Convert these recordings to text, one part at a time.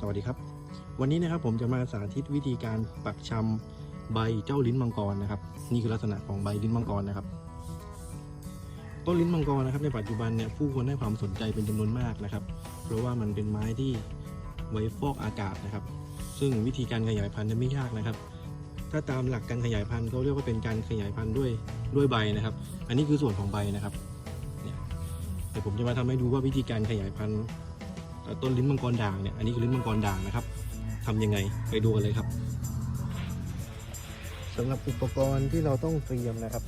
สวัสดีครับ วันนี้นะครับผมจะมาสาธิตวิธีการปักชำใบเจ้าลิ้นมังกรนะครับ นี่คือลักษณะของใบลิ้นมังกรนะครับ ต้นลิ้นมังกรนะครับในปัจจุบันเนี่ยผู้คนให้ความสนใจเป็นจำนวนมากนะครับ เพราะว่ามันเป็นไม้ที่ไว้ฟอกอากาศนะครับ ซึ่งวิธีการขยายพันธุ์เนี่ยไม่ยากนะครับ ถ้าตามหลักการขยายพันธุ์เขาเรียกว่าเป็นการขยายพันธุ์ด้วยด้วยใบนะครับ อันนี้คือส่วนของใบนะครับเนี่ยเดี๋ยวผมจะมาทำให้ดูว่าวิธีการขยายพันธุ์ ต้นลิ้นมังกรด่างเนี่ยอันนี้คือลิ้นมังกรด่างนะครับทำยังไงไปดูกันเลยครับสำหรับอุปกรณ์ที่เราต้องเตรียมนะครับ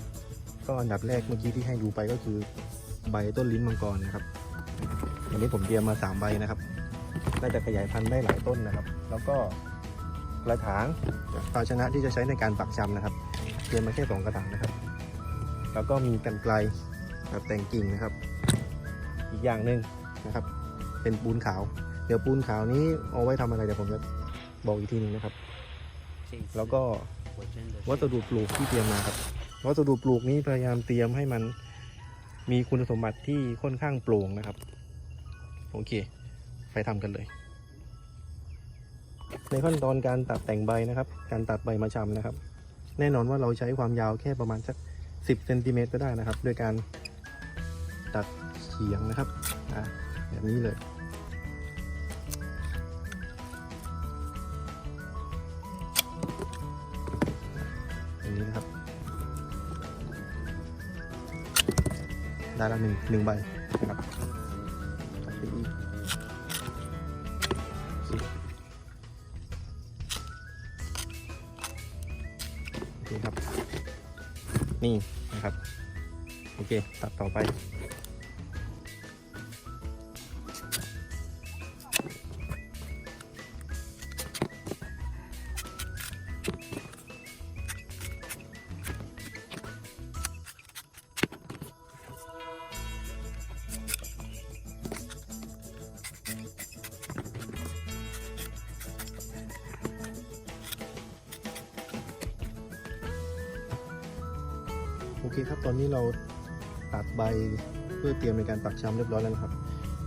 ก็อันดับแรกเมื่อกี้ที่ให้ดูไปก็คือ ใบต้นลิ้นมังกรนะครับอันนี้ผมเตรียมมาสามใบนะครับน่าจะขยายพันธุ์ได้หลายต้นนะครับ แล้วก็กระถางภาชนะที่จะใช้ในการปักชำนะครับ เตรียมมาแค่สองกระถางนะครับ แล้วก็มีกันไกลแบบแต่งกิ่งนะครับ อีกอย่างหนึ่งนะครับ เป็นปูนขาว เดี๋ยวปูนขาวนี้เอาไว้ทำอะไรเดี๋ยวผมจะบอกอีกทีหนึงนะครับ แล้วก็วัสดุปลูกที่เตรียมมาครับ วัสดุปลูกนี้พยายามเตรียมให้มันมีคุณสมบัติที่ค่อนข้างโปร่งนะครับ โอเค ไปทำกันเลย ในขั้นตอนการตัดแต่งใบนะครับ การตัดใบมาชำนะครับ แน่นอนว่าเราใช้ความยาวแค่ประมาณสัก10เซนติเมตรก็ได้นะครับ โดยการตัดเฉียงนะครับ อ่าแบบนี้เลย อย่างนี้นะครับ ได้ละหนึ่งหนึ่งใบนะครับตัดไปอีกสิบโอเคครับ นี่นะครับ โอเค ตัดต่อไป อเคครับตอนนี้เราตัดใบเพื่อเตรียมในการปักชำเรียบร้อยแล้วนะครับ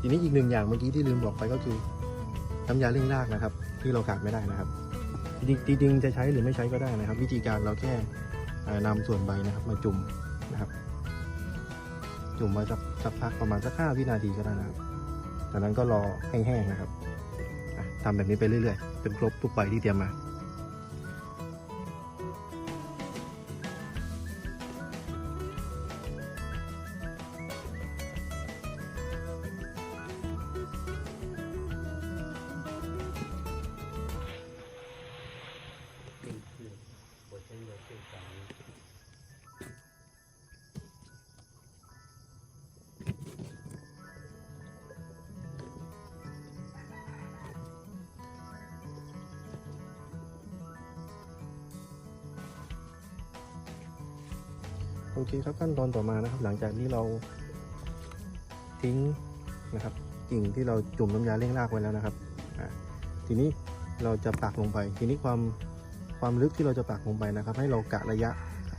ทีนี้อีกหนึ่งอย่างเมื่อกี้ที่ลืมบอกไปก็คือน้ำยาเร่งรากนะครับ ที่เราขาดไม่ได้นะครับจริงจริงๆจะใช้หรือไม่ใช้ก็ได้นะครับ วิธีการเราแค่เอ่อนำส่วนใบนะครับ มาจุ่มนะครับ จุ่มมาสักสักพักประมาณสักห้าวินาทีก็ได้นะครับจากนั้นก็รอแห้งๆนะครับอะทำแบบนี้ไปเรื่อยๆจนครบทุกใบที่เตรียมมา ประโยชน์สุดโอเคครับขั้นตอนต่อมานะครับ หลังจากที่เราทิ้งนะครับกิ่งที่เราจุ่มน้ำยาเร่งรากไว้แล้วนะครับทีนี้เราจะตักลงไป ทีนี้ความ ความลึกที่เราจะปักลงไปนะครับ ให้เรากะระยะ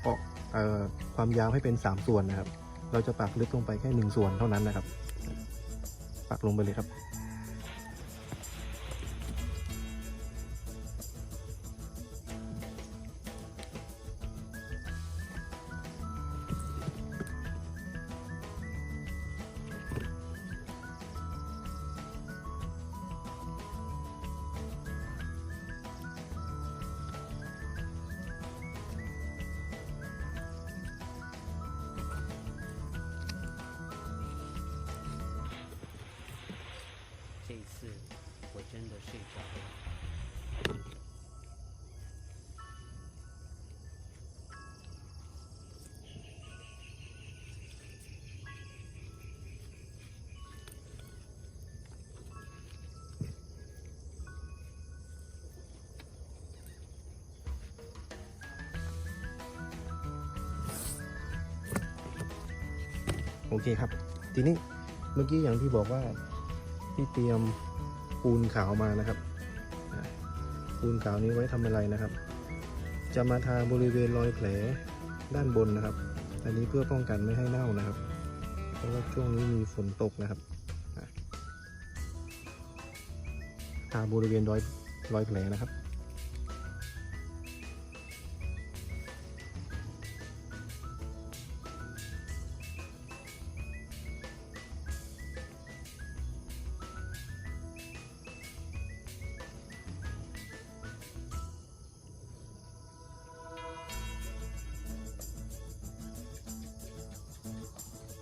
ออกเอ่อความยาวให้เป็น 3 ส่วนนะครับ เราจะปักลึกลงไปแค่ 1 ส่วนเท่านั้นนะครับ ปักลงไปเลยครับ โอเคครับ ทีนี้เมื่อกี้อย่างที่บอกว่าที่เตรียมปูนขาวมานะครับปูนขาวนี้ไว้ทำอะไรนะครับ จะมาทาบริเวณรอยแผลด้านบนนะครับ อันนี้เพื่อป้องกันไม่ให้เน่านะครับ เพราะว่าช่วงนี้มีฝนตกนะครับ ทาบริเวณรอยรอยแผลนะครับ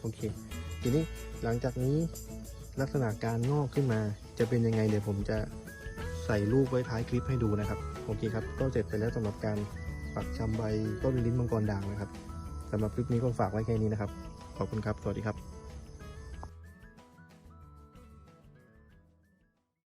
โอเค ทีนี้หลังจากนี้ลักษณะการงอกขึ้นมา จะเป็นยังไงเดี๋ยวผมจะใส่รูปไว้ท้ายคลิปให้ดูนะครับ โอเคครับ ก็เสร็จไปแล้วสำหรับการปักชำใบต้นลิ้นมังกรด่างนะครับสำหรับคลิปนี้ก็ฝากไว้แค่นี้นะครับ ขอบคุณครับ สวัสดีครับ